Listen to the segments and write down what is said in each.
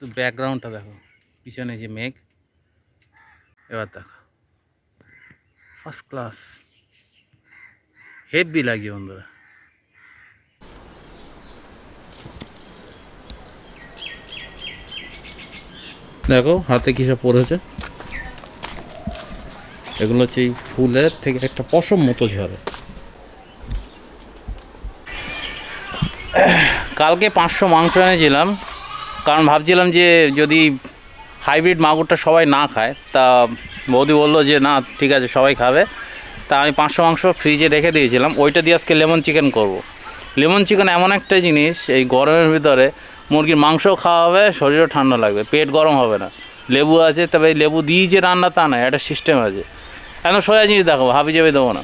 শুধু ব্যাকগ্রাউন্ডটা দেখো। পিছনে যে মেঘ এবার দেখো। ফার্স্ট ক্লাস হেভি লাগে বন্ধুরা। দেখো হাতে কী সব পড়েছে? এগুলো হচ্ছে এই ফুলের থেকে একটা পশম মতো ঝরে। কালকে পাঁচশো মাংস এনেছিলাম। কারণ ভাবছিলাম যে যদি হাইব্রিড মাগুরটা সবাই না খায়, তা বৌদি বলল যে, না, ঠিক আছে, সবাই খাবে। তা আমি পাঁচশো মাংস ফ্রিজে রেখে দিয়েছিলাম। ওইটা দিয়ে আজকে লেমন চিকেন করব। লেমন চিকেন এমন একটা জিনিস, এই গরমের ভিতরে মুরগির মাংসও খাওয়া হবে, শরীরও ঠান্ডা লাগবে, পেট গরম হবে না। লেবু আছে, তবে লেবু দিয়েই যে রান্না তা নয় একটা সিস্টেম আছে। এখন সোজা জিনিস দেখো হাবি যাবে দেবো না।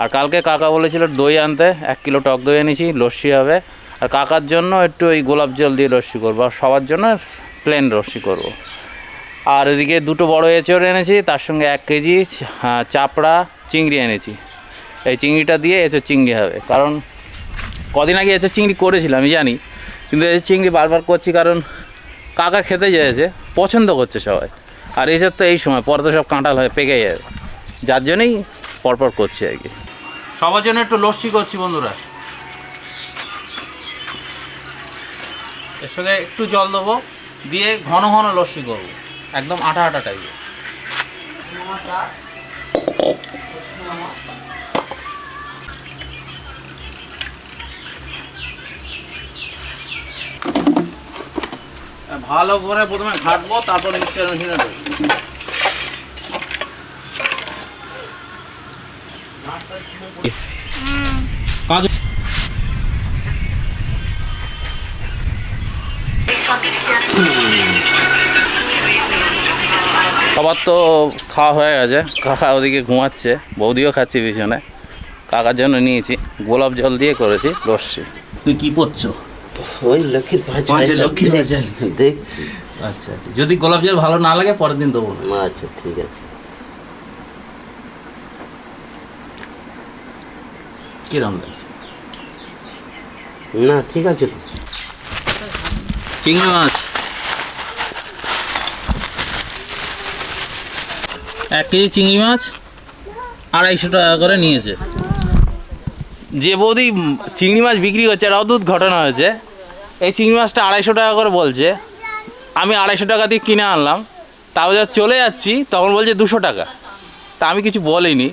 আর কালকে কাকা বলেছিল দই আনতে, এক কিলো টক দই এনেছি, লস্যি হবে। আর কাকার জন্য একটু ওই গোলাপ জল দিয়ে লস্যি করব, আর সবার জন্য প্লেন লস্যি করব। আর এদিকে দুটো বড় এঁচড় এনেছি, তার সঙ্গে এক কেজি চাপড়া, চিংড়ি এনেছি। এই চিংড়িটা দিয়ে এঁচড় চিংড়ি হবে। কারণ কদিন আগে এঁচড় চিংড়ি করেছিলাম, আমি জানি। কিন্তু এঁচড় চিংড়ি বারবার করছি কারণ কাকা খেতে চেয়েছে, পছন্দ করছে সবাই। আর এসব তো এই সময়, পরে তো সব কাঁটাল হয়ে পেকে যাবে যার জন্যই পরপর করছি আর কি। সবার জন্য একটু লস্যি করছি বন্ধুরা। এর সঙ্গে একটু জল দেবো, দিয়ে ঘন ঘন লস্যি করব। একদম আটা আটা টাইপের ভালো করে প্রথমে ঘাটবো, তারপর মিক্সচার মেশিনে দেবো। কাজ সবার তো খাওয়া হয়ে গেছে। কাকা ওদিকে ঘুমাচ্ছে বৌদিও খাচ্ছি পিছনে। কাকার জন্য নিয়েছি গোলাপ জল দিয়ে করেছি লস্যি তুই কি পড়ছো ওই লক্ষ্মীর পাঁচে লক্ষ্মীর দেখছি। আচ্ছা আচ্ছা। যদি গোলাপ জল ভালো না লাগে পরের দিন দেবো আচ্ছা ঠিক আছে। কিরম লাগছে? না ঠিক আছে তো। চিংড়ি মাছ। এক কেজি চিংড়ি মাছ আড়াইশো টাকা করে নিয়েছে। যে বৌদি চিংড়ি মাছ বিক্রি করছে আর অদ্ভুত ঘটনা হয়েছে। এই চিংড়ি মাছটা আড়াইশো টাকা করে বলছে। আমি আড়াইশো টাকা দিয়ে কিনে আনলাম। তাও যা চলে যাচ্ছি, তখন বলছে দুশো টাকা। তা আমি কিছু বলিনি।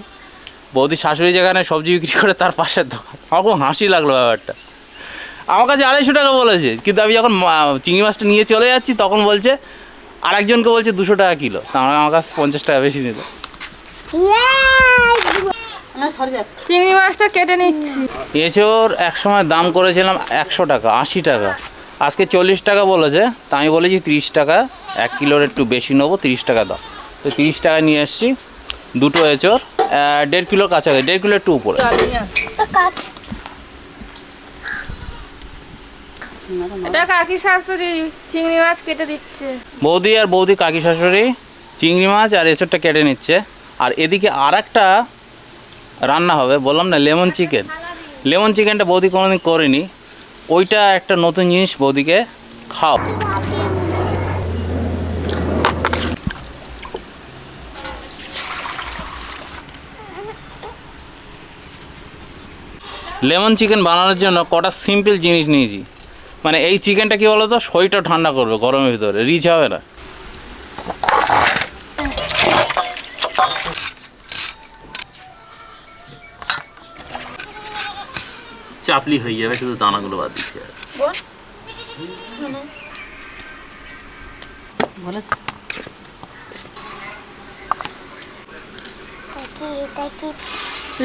বৌদি শাশুড়ি যেখানে সবজি বিক্রি করে তার পাশের দোকান। আমার হাসি লাগল ব্যাপারটা। আমার কাছে আড়াইশো টাকা বলেছে কিন্তু আমি যখন চিংড়ি মাছটা নিয়ে চলে যাচ্ছি তখন বলছে আরেকজনকে বলছে দুশো টাকা কিলো। তা আমার কাছে পঞ্চাশ টাকা বেশি নিল। চিংড়ি মাছটা কেটে নিচ্ছি। এঁচোর এক সময় দাম করেছিলাম একশো টাকা আশি টাকা। আজকে চল্লিশ টাকা বলেছে তা আমি বলেছি তিরিশ টাকা এক কিলোর একটু বেশি নেব তিরিশ টাকা দাও। তো তিরিশ টাকা নিয়ে এসেছি দুটো এঁচোর দেড় কিলোর কাছাকাছি দেড় কিলো একটু উপরে। এটা কাকি শাশুড়ি চিংড়ি মাছ কেটে দিচ্ছে। বৌদি আর বৌদি কাকি শাশুড়ি চিংড়ি মাছ আর এসবটা কেটে নিচ্ছে। আর এদিকে আর একটা রান্না হবে বললাম না লেমন চিকেন। লেমন চিকেনটা বৌদি কোনোদিন করেনি। ওইটা একটা নতুন জিনিস বৌদিকে খাও লেমন চিকেন বানানোর জন্য কটা সিম্পল জিনিস নিয়েছি। মানে এই চিকেনটা কি বলো তো? শরীরটা ঠান্ডা করবে গরমের ভিতরে। রিচ হবে না। চাপলি হয়ে যাবে শুধু দানাগুলো বাদ দিচ্ছে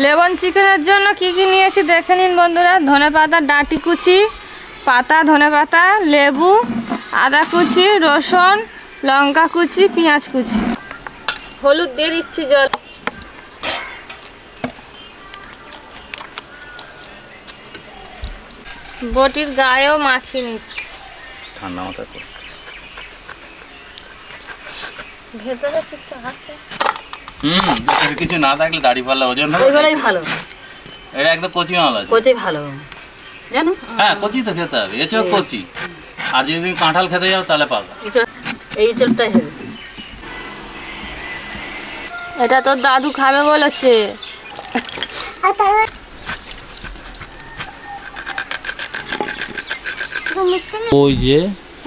লেমন চিকেনের জন্য কি কি নিয়েছি দেখে নিন বন্ধুরা। ধনে পাতা ডাঁটি কুচি পাতা ধনে পাতা লেবু আদা কুচি রসুন লঙ্কা কুচি পেঁয়াজ কুচি। হলুদ দিয়ে দিচ্ছি জল। বটির গায়েও মাখিয়ে নিচ্ছি। ঠান্ডা মাথা করে ভেতরে কিছু আছে? হুম কিছু না থাকলে দাড়ি পাল্লা ওজন হবে। ভালো। এটা একদম কচি মাল আছে। কোচে ভালো। জানো? হ্যাঁ কচি তো খেতে হবে কচি। আর যদি তুমি কাঁঠাল খেতে যাও তাহলে পাবে এই হবে। এটা তোর দাদু খাবে বলেছে। ওই যে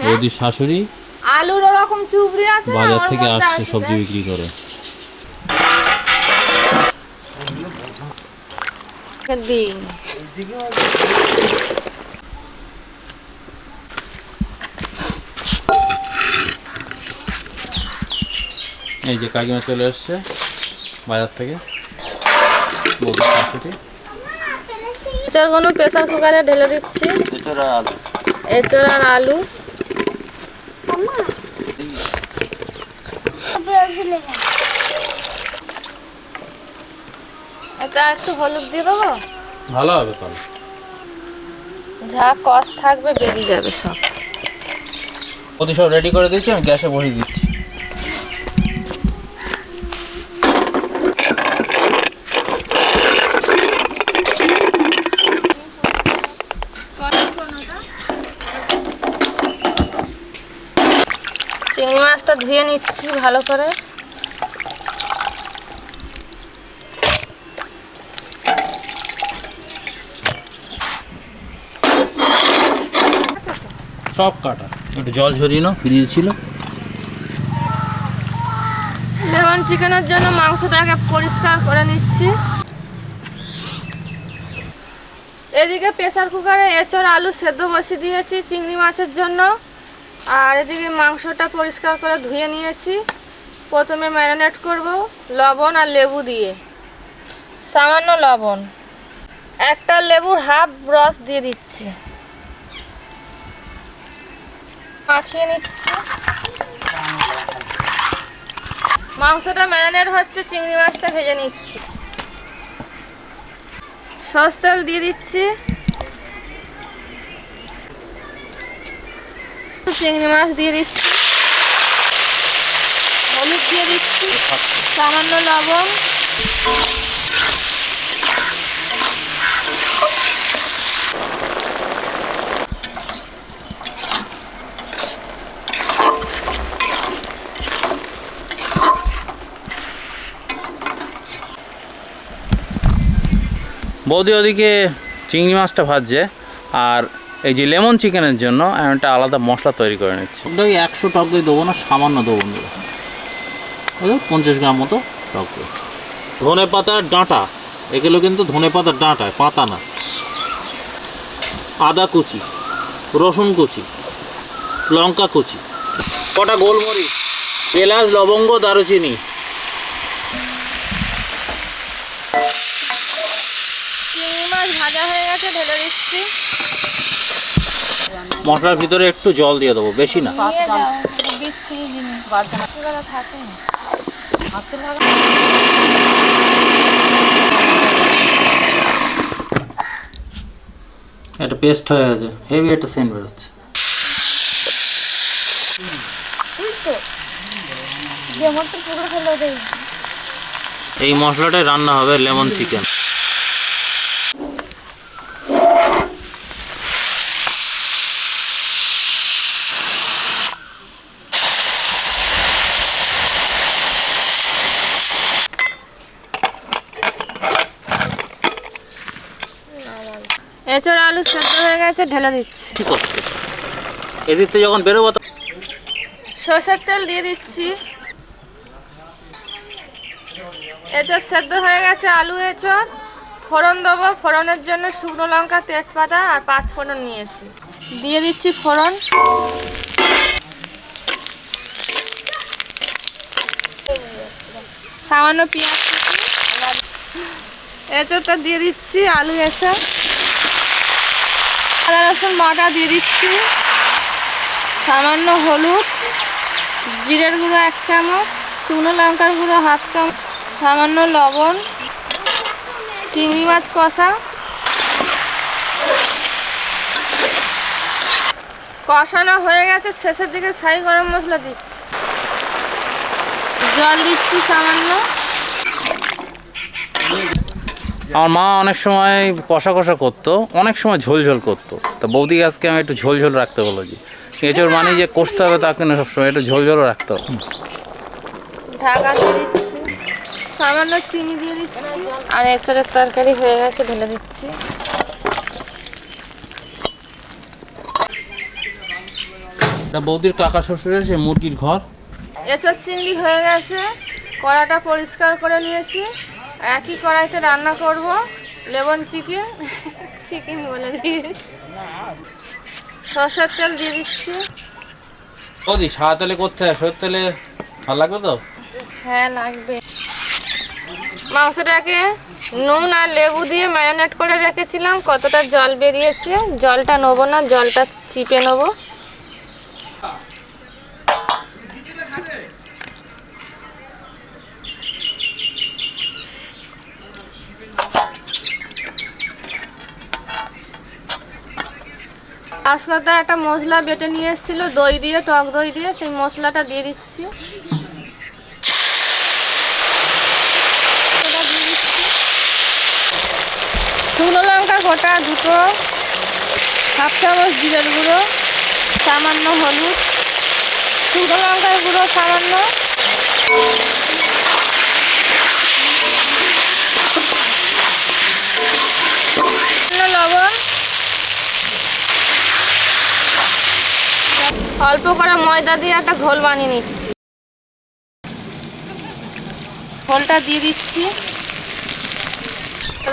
বৌদির শাশুড়ি আলুর ওরকম চুবড়ি আছে বাজার থেকে আসছে সবজি বিক্রি করে। দিন এই যে কাকিমা চলে এসছে বাজার থেকে। শাশুড়ি এঁচড়গুলো প্রেসার কুকারে ঢেলে দিচ্ছি। এছাড়া আলু। এঁচড় আর আলু। এটা একটু হলুদ দিয়ে দেবো? ভালো হবে তাহলে যা কষ থাকবে বেরিয়ে যাবে সব। বৌদি সব রেডি করে দিয়েছি আমি গ্যাসে বসিয়ে দিচ্ছি। চিংড়ি মাছটা ধুয়ে নিচ্ছি ভালো করে। সব কাটা। একটু জল ঝরিয়ে নাও ফিরিয়ে ছিল। লেমন চিকেনের জন্য মাংসটাকে পরিষ্কার করে নিচ্ছি। এদিকে প্রেসার কুকারে এঁচড় আলু সেদ্ধ বসিয়ে দিয়েছি চিংড়ি মাছের জন্য। আর এদিকে মাংসটা পরিষ্কার করে ধুয়ে নিয়েছি। প্রথমে ম্যারিনেট করব লবণ আর লেবু দিয়ে। সামান্য লবণ। একটা লেবুর হাফ রস দিয়ে দিচ্ছি। মাখিয়ে নিচ্ছি। মাংসটা ম্যারিনেট হচ্ছে, চিংড়ি মাছটা ভেজে নিচ্ছি। সস তেল দিয়ে দিচ্ছি। চিংড়ি মাছ দিয়ে দিচ্ছি। হলুদ দিয়ে দিচ্ছি। সামান্য লবণ। বৌদি ওদিকে চিংড়ি মাছটা ভাজছে আর এই যে লেমন চিকেনের জন্য আমি একটা আলাদা মশলা তৈরি করে নিচ্ছি। ওটাই একশো টক দই দেবো না, সামান্য দেবো দেবো পঞ্চাশ গ্রাম মতো টক দই ধনে পাতার ডাঁটা। এগুলো কিন্তু ধনে পাতার ডাঁটা পাতা না। আদা কুচি, রসুন কুচি, লঙ্কা কুচি, কটা গোলমরিচ, এলাচ, লবঙ্গ, দারুচিনি চিংড়ি মাছ ভাজা হয়ে গেছে ঢেলে দিচ্ছি মশলার ভিতরে একটু জল দিয়ে দেবো বেশি না। একটা পেস্ট হয়ে গেছে। হেভি একটা সেন্ট বেরোচ্ছে। এই মশলাটাই রান্না হবে লেমন চিকেন। এঁচড় আলু সেদ্ধ হয়ে গেছে ঢেলে দিচ্ছি। ঠিক আছে। এদিক থেকে যখন বেরোবো তো সর্ষের তেল দিয়ে দিচ্ছি। এঁচড় সেদ্ধ হয়ে গেছে আলু এঁচড়। ফোড়ন দেবো ফোড়নের জন্য শুকনো লঙ্কা তেজপাতা আর পাঁচ ফোড়ন নিয়েছি। দিয়ে দিচ্ছি ফোড়ন। সামান্য পেঁয়াজ কুচি। এঁচড়টা দিয়ে দিচ্ছি আলু এঁচড়। আদা, রসুন বাটা দিয়ে দিচ্ছি। সামান্য হলুদ, জিরের গুঁড়ো এক চামচ, শুকনো লঙ্কার গুঁড়ো হাফ চামচ, সামান্য লবণ, চিংড়ি মাছ কষা। কষানো হয়ে গেছে, শেষের দিকে ছাই গরম মশলা দিচ্ছি। জল দিচ্ছি সামান্য। আমার মা অনেক সময় কষা কষা করতো অনেক সময় ঝোল ঝোল করতো। তা বৌদি আজকে আমি একটু ঝোলঝোল ঝোল রাখতে বলেছি। এঁচোর মানে যে কষতে হবে তা কিন্তু সবসময় একটু ঝোল ঝোলও রাখতে হবে। ঢাকা সামান্য চিনি দিয়ে দিচ্ছি। আর এঁচড়ের তরকারি হয়ে গেছে ঢেলে দিচ্ছি। এটা বৌদির কাকা শ্বশুরের সে মুরগির ঘর? এঁচড় চিংড়ি হয়ে গেছে। কড়াটা পরিষ্কার করে নিয়েছি। একই কড়াইতে রান্না করব। লেবন চিকেন। চিকেন বলে দিয়েছি। সর্ষের তেল দিয়ে দিচ্ছি। বৌদি সাদা তেলে করতে হয় সত্যি তেলে ভালো লাগবে তো? হ্যাঁ লাগবে। মাংসটাকে নুন আর লেবু দিয়ে ম্যারিনেট করে রেখেছিলাম। কতটা জল বেরিয়েছে জলটা নেব না জলটা চিপে নেব। আজকালটা একটা মশলা বেটে নিয়ে এসেছিল, দই দিয়ে, টক দই দিয়ে, সেই মশলাটা দিয়ে দিচ্ছি। শুকনো লঙ্কা গোটা দুটো, হাফ চামচ জিরের গুঁড়ো, সামান্য হলুদ, শুকনো লঙ্কার গুঁড়ো সামান্য লবণ অল্প করে ময়দা দিয়ে একটা ঘোল বানিয়ে নিচ্ছি। ঘোলটা দিয়ে দিচ্ছি।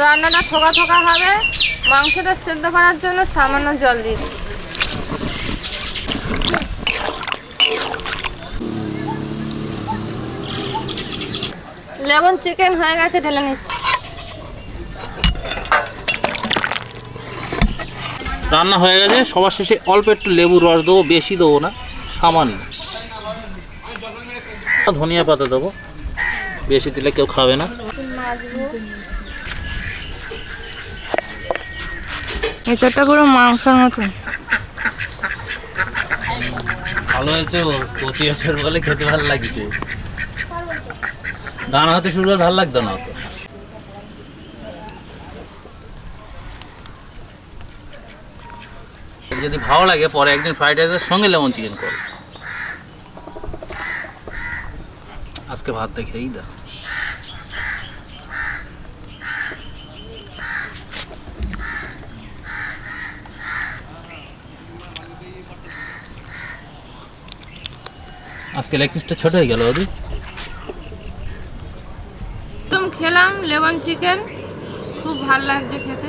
রান্নাটা থোকা থোকা হবে। মাংসটা সেদ্ধ করার জন্য সামান্য জল দিয়ে দিচ্ছি। লেমন চিকেন হয়ে গেছে, ঢেলে নিচ্ছি। রান্না হয়ে গেছে। সবার শেষে অল্প একটু লেবুর রস দেবো বেশি দেবো না সামান্য। ধনিয়া পাতা দেবো। বেশি দিলে কেউ খাবে না। এঁচড়টা পুরো মাংসের মতন ভালো হয়েছে? ও কচি এঁচড় বলে খেতে ভালো লাগছে। দানা হতে শুরু করে ভালো লাগতো না। যদি ভালো লাগে, পরে একদিন ফ্রাইড রাইসের সঙ্গে লেমন চিকেন করো। আজকে ভাত দেখেই দা আজকে লেগ পিসটা ছোট হয়ে গেল ওদি খেলাম লেমন চিকেন খুব ভালো লাগছে খেতে।